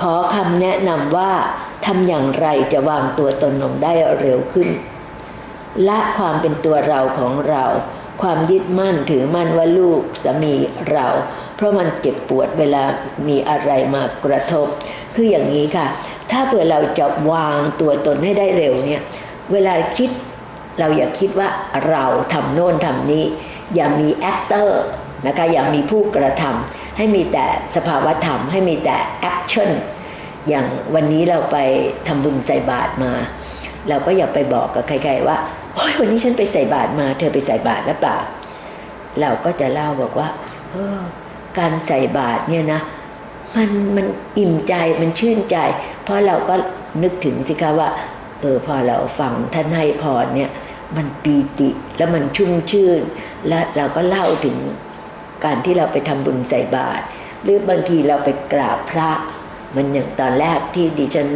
ขอคำแนะนำว่าทำอย่างไรจะวางตัวตนลงได้เร็วขึ้น ละความเป็นตัวเราของเรา ความยึดมั่นถือมั่นว่าลูกสามีเรา เพราะมันเจ็บปวดเวลามีอะไรมากระทบ คืออย่างนี้ค่ะ ถ้าเผื่อเราจะวางตัวตนให้ได้เร็วเนี่ยเวลาคิดเราอย่าคิดว่าเราทำโน่นทำนี้ อย่ามีแอคเตอร์ นะคะอย่ามีผู้กระทำให้มีแต่สภาวธรรม ให้มีแต่แอคชั่นอย่างวันนี้เราไปทำบุญใส่บาตรมา เราก็อย่าไปบอกกับใครๆว่าโอ้ยวันนี้ฉันไปใส่บาตรมา เธอไปใส่บาตรหรือเปล่าเราก็จะเล่าบอกว่าเออการใส่บาตรเนี่ยนะมันมันอิ่มใจมันชื่นใจ เพราะเราก็นึกถึงสิคะว่าเออพอเราฟังท่านให้พรเนี่ยมันปีติแล้วมันชุ่มชื่น และเราก็เล่าถึง การที่เราไปทำบุญใส่บาตรหรือบางทีเราไปกราบพระ มันอย่างตอนแรกที่ดิฉัน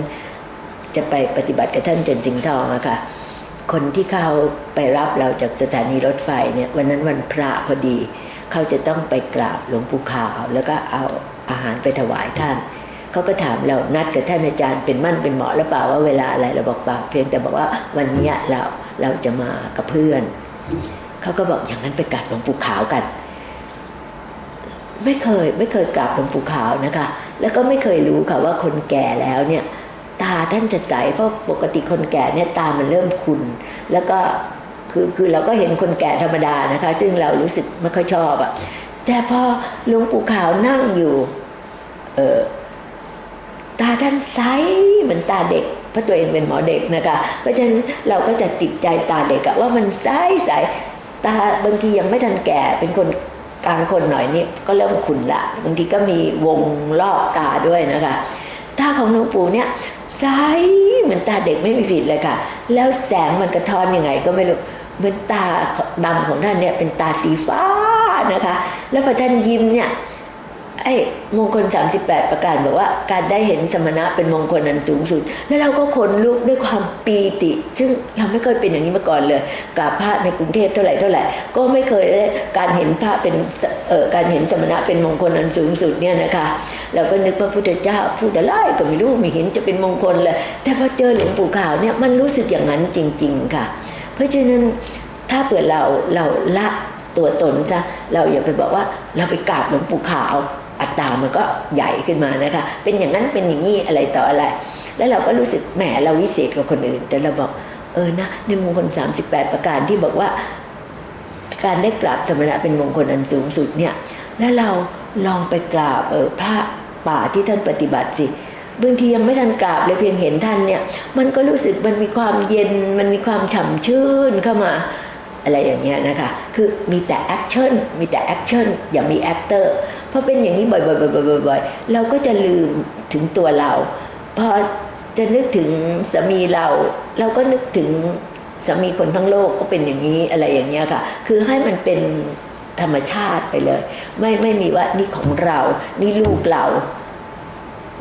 จะไปปฏิบัติกับท่านเจนสิงห์ทองอะค่ะคนที่เขาไปรับเราจากสถานีรถไฟเนี่ยวันนั้นวันพระพอดี เขาจะต้องไปกราบหลวงปู่ขาว แล้วก็เอาอาหารไปถวายท่าน เขาก็ถามเรานัดกับท่านอาจารย์เป็นมั่นเป็นเหมาะหรือเปล่าว่าเวลาอะไรเราบอกเปล่าเพียงแต่บอกว่าวันนี้เราเราจะมากับเพื่อน เขาก็บอกอย่างนั้นไปกราบหลวงปู่ขาวกัน ไม่เคยไม่เคยกราบหลวงปู่ขาวนะคะ แล้วก็ไม่เคยรู้ค่ะว่าคนแก่แล้วเนี่ยตาท่านจะใสเพราะปกติคนแก่เนี่ยตามันเริ่มขุนแล้วก็คือคือเราก็เห็นคนแก่ธรรมดานะคะ ซึ่งเรารู้สึกไม่ค่อยชอบอะแต่พอหลวงปู่ขาวนั่งอยู่เออตาท่านใสเหมือนตาเด็กเพราะตัวเองเป็นหมอเด็กนะคะ เพราะฉะนั้นเราก็จะติดใจตาเด็กอะว่ามันใสใสตาบางทียังไม่ทันแก่เป็นคน กลางคนหน่อยนี่ก็เริ่มขุนละบางทีก็มีวงรอบตาด้วยนะคะตาของหลวงปู่เนี่ยใสเหมือนตาเด็กไม่มีผิดเลยค่ะ แล้วแสงมันกระท้อนยังไงก็ไม่รู้เหมือนตาดำของท่านเนี่ยเป็นตาสีฟ้านะคะ แล้วพอท่านยิ้มเนี่ย ไอ้มงคล 38 ประการบอกว่า การได้เห็นสมณะเป็นมงคลอันสูงสุด แล้วเราก็ขนลุกด้วยความปีติ ซึ่งเราไม่เคยเป็นอย่างนี้มาก่อนเลยกราบพระในกรุงเทพเท่าไหร่เท่าไหร่ก็ไม่เคยได้การเห็นพระเป็นการเห็นสมณะเป็นมงคลอันสูงสุดเนี่ยนะคะเราก็นึกพระพุทธเจ้าพูดอะไรก็ไม่รู้ไม่เห็นจะเป็นมงคลเลย แต่พอเจอหลวงปู่ขาวเนี่ยมันรู้สึกอย่างนั้นจริง ๆ ค่ะ เพราะฉะนั้นถ้าเปิดเราเราละตัวตนจ้ะเราอย่าไปบอกว่าเราไปกราบหลวงปู่ขาว อัตตามันก็ใหญ่ขึ้นมานะคะ เป็นอย่างนั้นเป็นอย่างนี้อะไรต่ออะไร แล้วเราก็รู้สึกแหมเราวิเศษกว่าคนอื่น แต่เราบอกเออนะในมงคล 38 ประการที่บอกว่า การได้กราบสมณะเป็นมงคลอันสูงสุดเนี่ย แล้วเราลองไปกราบเออพระป่าที่ท่านปฏิบัติสิบางทียังไม่ทันกราบเลยเพียงเห็นท่านเนี่ย มันก็รู้สึกมันมีความเย็นมันมีความฉ่ำชื่นเข้ามา อะไรอย่างเงี้ยนะคะ คือมีแต่แอคชั่นมีแต่แอคชั่นอย่ามีแอคเตอร์เพราะเป็นอย่างนี้บ่อยๆๆๆๆเราก็จะลืมถึงตัวเรา พอจะนึกถึงสามีเรา เราก็นึกถึงสามีคนทั้งโลกก็เป็นอย่างนี้อะไรอย่างเงี้ยค่ะ คือให้มันเป็นธรรมชาติไปเลย ไม่ไม่มีว่านี่ของเรานี่ลูกเรา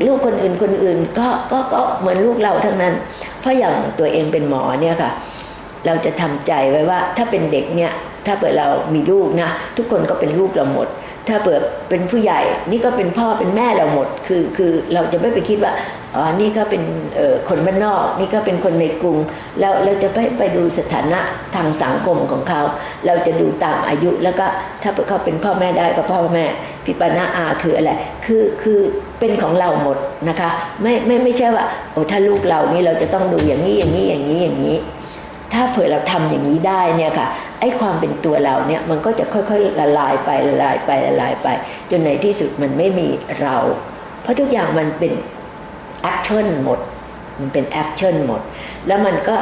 ลูกคนอื่นคนอื่นก็ก็ก็เหมือนลูกเราทั้งนั้น เพราะอย่างตัวเองเป็นหมอเนี่ยค่ะ เราจะทำใจไว้ว่าถ้าเป็นเด็กเนี่ยถ้าเปิดเรามีลูกนะทุกคนก็เป็นลูกเราหมด ถ้าเปิดเป็นผู้ใหญ่นี่ก็เป็นพ่อเป็นแม่เราหมด คือคือเราจะไม่ไปคิดว่าอ๋อนี่ก็เป็นคนบ้านนอก นี่ก็เป็นคนในกรุงเราเราจะไปไปดูสถานะทางสังคมของเขา เราจะดูตามอายุแล้วก็ถ้าเขาเป็นพ่อแม่ได้ก็พ่อแม่พี่ปานาอาคืออะไรคือคือเป็นของเราหมดนะคะ ไม่ไม่ไม่ใช่ว่าโอ้ถ้าลูกเรานี่เราจะต้องดูอย่างนี้อย่างนี้อย่างนี้อย่างนี้ ถ้าเผื่อเราทำอย่างนี้ได้เนี่ยค่ะไอ้ความเป็นตัวเราเนี่ยมันก็จะค่อยๆละลายไปละลายไปละลายไป จนในที่สุดมันไม่มีเรา เพราะทุกอย่างมันเป็นแอคชั่นหมด มันเป็นแอคชั่นหมด แล้วมันก็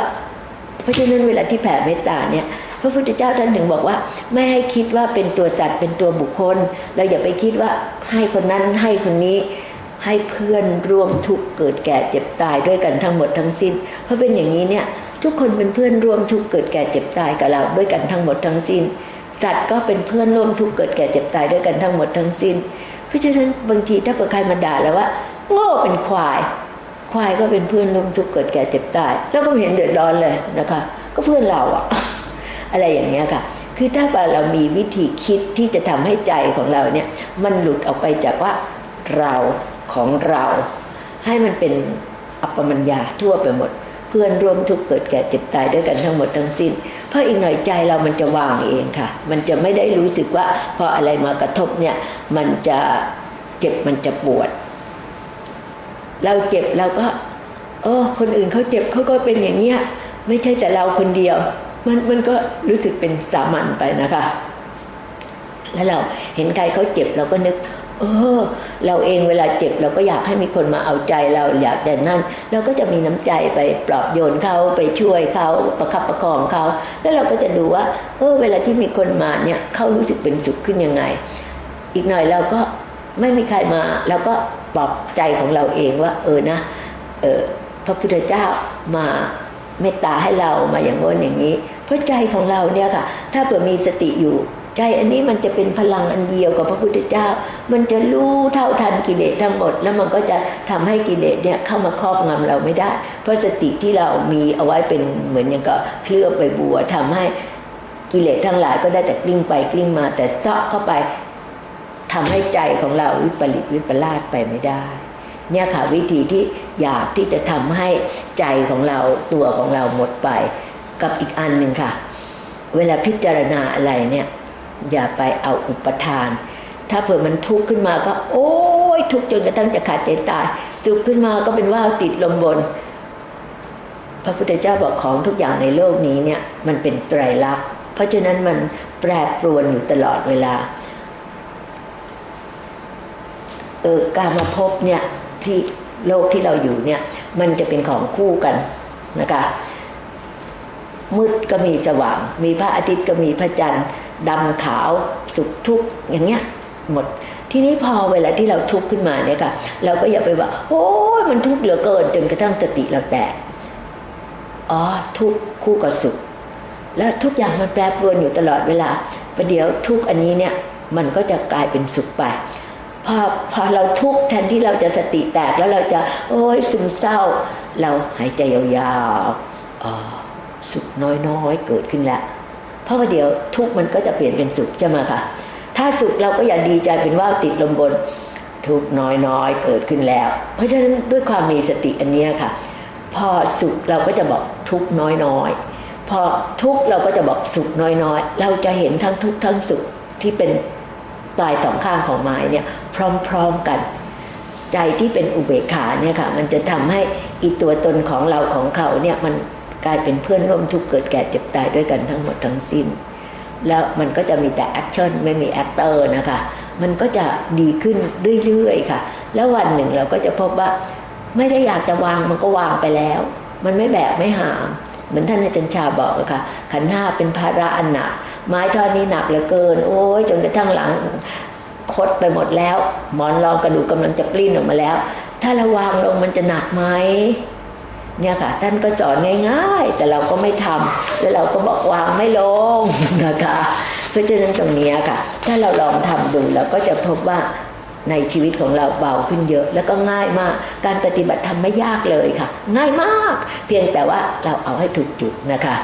เพราะฉะนั้นเวลาที่แผ่เมตตาเนี่ยพระพุทธเจ้าท่านถึงบอกว่า ไม่ให้คิดว่าเป็นตัวสัตว์เป็นตัวบุคคล เราอย่าไปคิดว่าให้คนนั้นให้คนนี้ให้เพื่อนร่วมทุกข์เกิดแก่เจ็บตายด้วยกันทั้งหมดทั้งสิ้น เพราะเป็นอย่างนี้เนี่ย ทุกคนเป็นเพื่อนร่วมทุกข์เกิดแก่เจ็บตายกับเราด้วยกันทั้งหมดทั้งสิ้น สัตว์ก็เป็นเพื่อนร่วมทุกข์เกิดแก่เจ็บตายด้วยกันทั้งหมดทั้งสิ้น เพราะฉะนั้นบางทีถ้าเกิดใครมาด่าเราว่า โง่เป็นควาย ควายก็เป็นเพื่อนร่วมทุกข์เกิดแก่เจ็บตาย แล้วก็ไม่เห็นเดือดร้อนเลยนะคะ ก็เพื่อนเราอะอะไรอย่างเงี้ยค่ะ คือถ้าเรามีวิธีคิดที่จะทำให้ใจของเราเนี่ยมันหลุดออกไปจากว่าเราของเรา ให้มันเป็นอัปปมัญญาทั่วไปหมด พื่อนร่วมทุกข์เกิดแก่เจ็บตายด้วยกันทั้งหมดทั้งสิ้น เพราะอีกหน่อยใจเรามันจะวางเองค่ะ มันจะไม่ได้รู้สึกว่าพออะไรมากระทบเนี่ยมันจะเจ็บมันจะปวด เราเจ็บเราก็เออคนอื่นเขาเจ็บเขาก็เป็นอย่างเงี้ยไม่ใช่แต่เราคนเดียว มันมันก็รู้สึกเป็นสามัญไปนะคะ แล้วเราเห็นใครเขาเจ็บเราก็นึก เออ เราเองเวลาเจ็บเราก็อยากให้มีคนมาเอาใจเราอยากแต่นั่นเราก็จะมีน้ำใจไปปลอบโยนเขาไปช่วยเขาประคับประคองเขา แล้วเราก็จะดูว่า เออ เวลาที่มีคนมาเนี่ยเขารู้สึกเป็นสุขขึ้นยังไง อีกหน่อยเราก็ไม่มีใครมาเราก็ปลอบใจของเราเองว่า เออนะ เออพระพุทธเจ้ามาเมตตาให้เรามาอย่างโน้นอย่างนี้ เพราะใจของเราเนี่ยค่ะ ถ้าเผื่อมีสติอยู่ ใจอันนี้มันจะเป็นพลังอันเดียวกับพระพุทธเจ้า มันจะรู้เท่าทันกิเลสทั้งหมด แล้วมันก็จะทำให้กิเลสเนี่ยเข้ามาครอบงำเราไม่ได้ เพราะสติที่เรามีเอาไว้เป็นเหมือนอย่างก็เคลือบไปบัวทำให้กิเลสทั้งหลายก็ได้แต่กลิ้งไปกลิ้งมาแต่ซาะเข้าไปทำให้ใจของเราวิปริตวิปลาสไปไม่ได้ เนี่ยค่ะวิธีที่อยากที่จะทำให้ใจของเราตัวของเราหมดไป กับอีกอันหนึ่งค่ะ เวลาพิจารณาอะไรเนี่ย อย่าไปเอาอุปทาน ถ้าเผื่อมันทุกข์ขึ้นมาก็ โอ้ยทุกข์จนกระทั่งจะขาดใจตาย สุขขึ้นมาก็เป็นว่าติดลมบน พระพุทธเจ้าบอกของทุกอย่างในโลกนี้เนี่ยมันเป็นไตรลักษณ์ เพราะฉะนั้นมันแปรปรวนอยู่ตลอดเวลาเออการมาพบเนี่ยที่โลกที่เราอยู่เนี่ยมันจะเป็นของคู่กันนะคะมืดก็มีสว่าง มีพระอาทิตย์ก็มีพระจันทร์ ดำขาวสุขทุกข์อย่างเงี้ยหมดทีนี้พอเวลาที่เราทุกข์ขึ้นมาเนี่ยค่ะ เราก็อย่าไปว่า โอ้ยมันทุกข์เหลือเกินจนกระทั่งสติเราแตกอ๋อทุกข์คู่กับสุข แล้วทุกอย่างมันแปรปรวนอยู่ตลอดเวลาประเดี๋ยวทุกข์อันนี้เนี่ยมันก็จะกลายเป็นสุขไปพอพอเราทุกข์แทนที่เราจะสติแตกแล้วเราจะ โอ้ยซึมเศร้า เราหายใจยาวๆอ๋อสุขน้อยๆเกิดขึ้นแล้ว ราะว่าเดี๋ยวทุกมันก็จะเปลี่ยนเป็นสุขใช่ไหมคะถ้าสุขเราก็อย่าดีใจเป็นว่าติดลมบนทุกน้อยๆเกิดขึ้นแล้ว เพราะฉะนั้นด้วยความมีสติอันนี้ค่ะ พอสุขเราก็จะบอกทุกข์น้อยๆ พอทุกเราก็จะบอกสุขน้อยๆ เราจะเห็นทั้งทุกทั้งสุขที่เป็นปลายสองข้างของไม้เนี่ยพร้อมๆกัน ใจที่เป็นอุเบกขาเนี่ยค่ะ มันจะทำให้อีตัวตนของเราของเขาเนี่ยมัน กลายเป็นเพื่อนร่วมทุกข์เกิดแก่เจ็บตายด้วยกันทั้งหมดทั้งสิ้น แล้วมันก็จะมีแต่แอคชั่นไม่มีแอคเตอร์นะคะ มันก็จะดีขึ้นเรื่อยๆค่ะ แล้ววันหนึ่งเราก็จะพบว่า ไม่ได้อยากจะวางมันก็วางไปแล้ว มันไม่แบกไม่หาม เหมือนท่านอาจารย์ชาบอกค่ะ ขันห้าเป็นภาระอันหนัก ไม้ท่อนนี้หนักเหลือเกิน โอ้ยจนกระทั่งหลังคดไปหมดแล้ว หมอนรองกระดูกกำลังจะปลิ้นออกมาแล้ว ถ้าเราวางลงมันจะหนักไหม เนี่ยค่ะ ท่านก็สอนง่าย ๆ แต่เราก็ไม่ทำแล้วเราก็บอกวางไม่ลงนะคะ เพราะฉะนั้นตรงนี้ค่ะ ถ้าเราลองทำดูเราก็จะพบว่าในชีวิตของเราเบาขึ้นเยอะแล้วก็ง่ายมาก การปฏิบัติธรรมไม่ยากเลยค่ะ ง่ายมาก เพียงแต่ว่าเราเอาให้ถูกจุดนะคะ